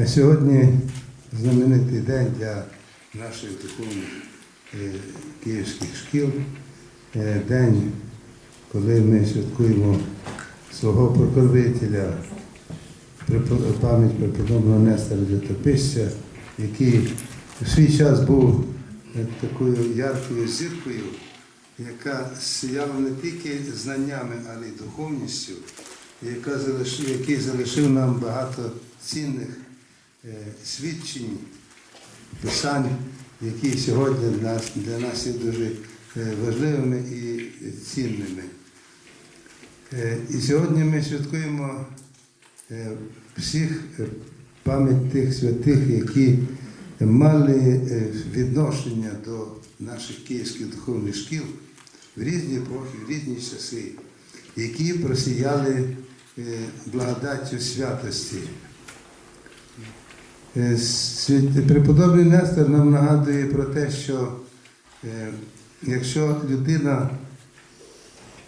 Е, Сьогодні знаменитий день для наших духовних е, київських шкіл. Е, День, коли ми святкуємо свого препо- пам'ять преподобного Нестора Літописця, який в свій час був такою яркою зіркою, яка сіяла не тільки знаннями, але й духовністю, який залишив нам багато цінних свідчень, писань, які сьогодні для нас, є дуже е, важливими і цінними. Е, І сьогодні ми святкуємо е, всіх е, пам'ять тих святих, які мали е, відношення до наших київських духовних шкіл в різні епохи, в різні часи, які просіяли е, благодаттю святості. Е, Преподобний Нестор нам нагадує про те, що е, якщо людина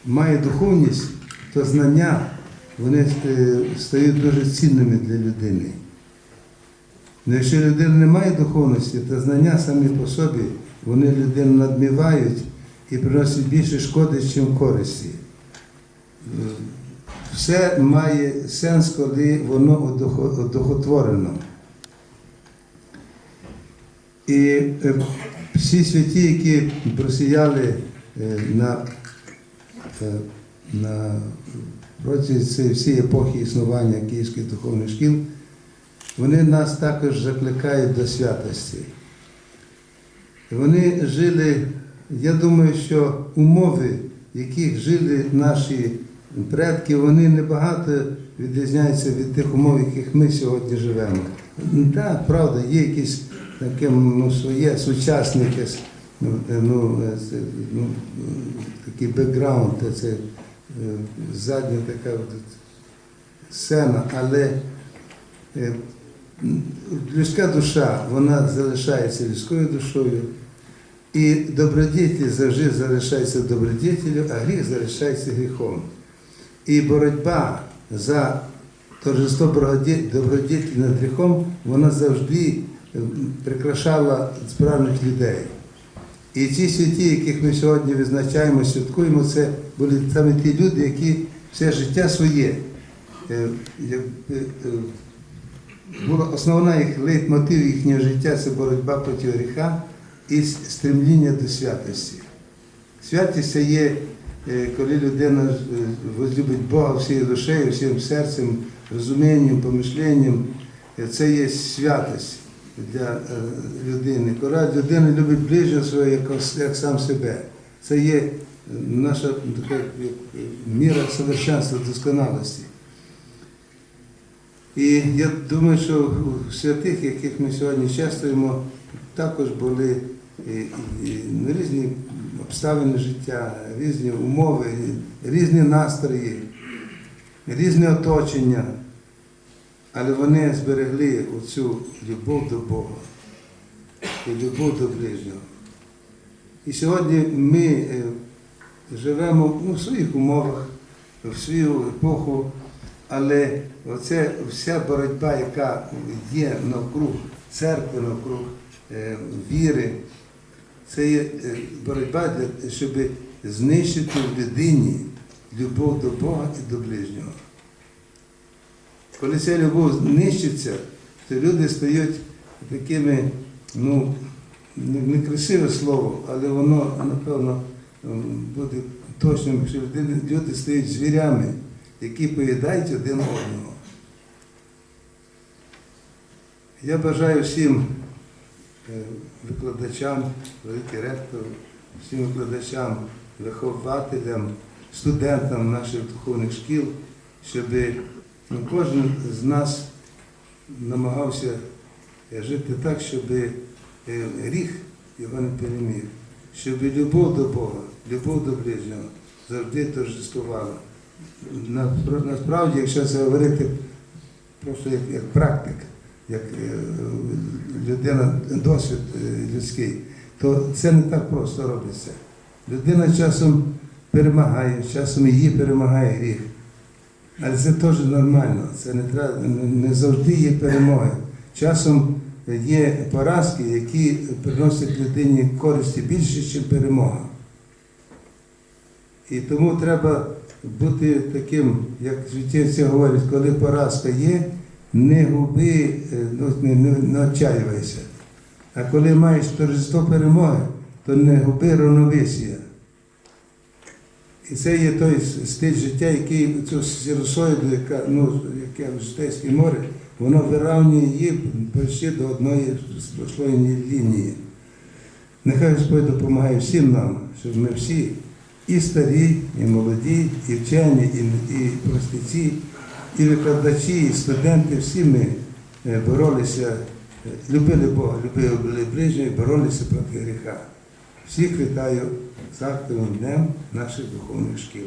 має духовність, то знання вони е, стають дуже цінними для людини. Ну, якщо людина не має духовності, то знання самі по собі вони людину надмівають і приносять більше шкоди, ніж користі. Все має сенс, коли воно одухо- одухотворено. І е, всі святі, які просіяли е, на, е, на протязі всієї епохи існування Київських духовних шкіл, вони нас також закликають до святості. Вони жили, я думаю, що умови, в яких жили наші предки, вони небагато відрізняються від тих умов, в яких ми сьогодні живемо. Так, правда, є якісь таке ну, своє сучасне ну, е, ну, е, ну, такий бекграунд, це е, задня така сцена, але людська душа, вона залишається людською душою. І добродітель завжди залишається добродітелю, а гріх залишається гріхом. І боротьба за торжество доброді- над гріхом, вона завжди е, прикрашала справжніх людей. І ці святі, яких ми сьогодні визначаємо, святкуємо, це були саме ті люди, які все життя своє. е, е, була основна їх лейтмотив їхнього життя це боротьба проти гріха і стремління до святості. Святість це є, коли людина е, возлюбить Бога всією душею, всім серцем, розумінням, помишленням. Е, Це є святость для е, людини. Коли людина любить ближнього свого як, сам себе. Це є е, наша така е, міра совершенства, досконалості. І я думаю, що у святих, яких ми сьогодні чествуємо, також були і, і, ну, різні обставини життя, різні умови, різні настрої, різне оточення. Але вони зберегли оцю любов до Бога і любов до ближнього. І сьогодні ми е, живемо ну, в своїх умовах, в свою епоху, але оце вся боротьба, яка є навкруг церкви, навкруг е, віри, це є е, боротьба, щоб знищити в людині любов до Бога і до ближнього. Коли ця любов знищиться, то люди стають такими, ну, не- некрасиве слово, але воно, напевно, буде точним, що люди, стають звірями, які поїдають один одного. Я бажаю всім викладачам, великий ректор, всім викладачам, вихователям, студентам наших духовних шкіл, щоб ну, кожен з нас намагався е, жити так, щоб е, гріх його не переміг, щоб любов до Бога, любов до ближнього завжди торжествувала. Насправді, якщо це говорити просто як, як практик, як е, людина, досвід е, людський, то це не так просто робиться. Людина часом перемагає, часом її перемагає гріх. Але це теж нормально. Це не треба, не- завжди є перемоги. часом є поразки, які приносять людині користі більше, ніж перемога. І тому треба бути таким, як життєвці говорять, коли поразка є, не губи, е, ну, не, не, не отчаювайся. А коли маєш торжество перемоги, то не губи равновесія. І це є той стиль життя, який цю сіросоїду, яка ну, яке в Житейське море, воно виравнює її почти до одної сплошної лінії. Нехай Господь допомагає всім нам, щоб ми всі, і старі, і молоді, і вчені, і, і простиці, і викладачі, і студенти, всі ми е, боролися, е, любили Бога, любили ближнього, і боролися проти гріха. Всіх вітаю з актовим днем наших духовних шкіл.